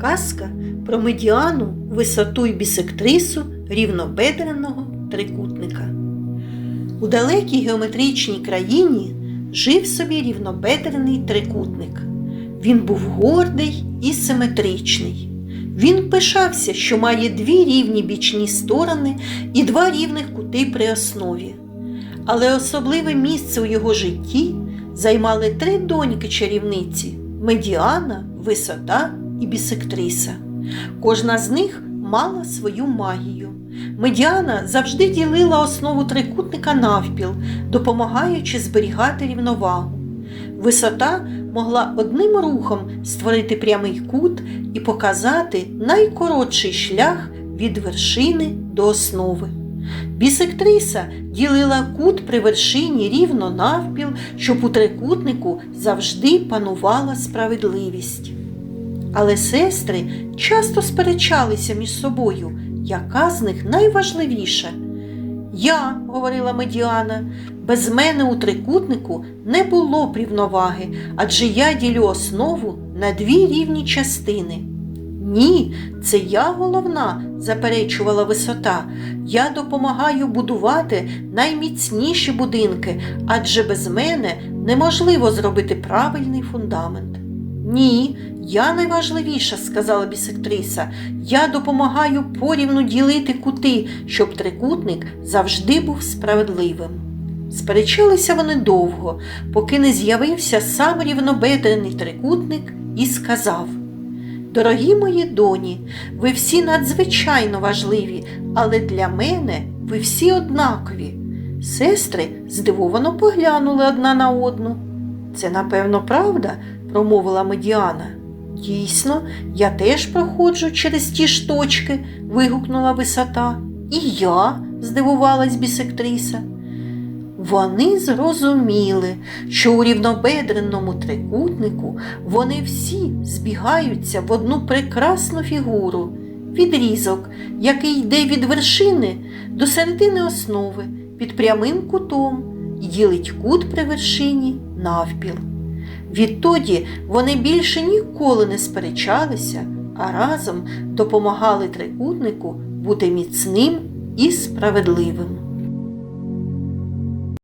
Казка про медіану, висоту й бісектрису рівнобедреного трикутника. У далекій геометричній країні жив собі рівнобедрений трикутник. Він був гордий і симетричний. Він пишався, що має дві рівні бічні сторони і два рівних кути при основі. Але особливе місце у його житті займали три доньки чарівниці медіана, висота і бісектриса. Кожна з них мала свою магію. Медіана завжди ділила основу трикутника навпіл, допомагаючи зберігати рівновагу. Висота могла одним рухом створити прямий кут і показати найкоротший шлях від вершини до основи. Бісектриса ділила кут при вершині рівно навпіл, щоб у трикутнику завжди панувала справедливість. Але сестри часто сперечалися між собою, яка з них найважливіша. Я, говорила Медіана, без мене у трикутнику не було б рівноваги, адже я ділю основу на дві рівні частини. Ні, це я головна, заперечувала висота. Я допомагаю будувати найміцніші будинки, адже без мене неможливо зробити правильний фундамент. Ні, я найважливіша, сказала бісектриса. Я допомагаю порівну ділити кути, щоб трикутник завжди був справедливим. Сперечалися вони довго, поки не з'явився сам рівнобедрений трикутник і сказав Дорогі мої доні, ви всі надзвичайно важливі, але для мене ви всі однакові. Сестри здивовано поглянули одна на одну. Це, напевно, правда, промовила Медіана. Дійсно, я теж проходжу через ті ж точки, вигукнула висота. І я, здивувалась бісектриса. Вони зрозуміли, що у рівнобедреному трикутнику вони всі збігаються в одну прекрасну фігуру, відрізок, який йде від вершини до середини основи під прямим кутом і ділить кут при вершині навпіл. Відтоді вони більше ніколи не сперечалися, а разом допомагали трикутнику бути міцним і справедливим.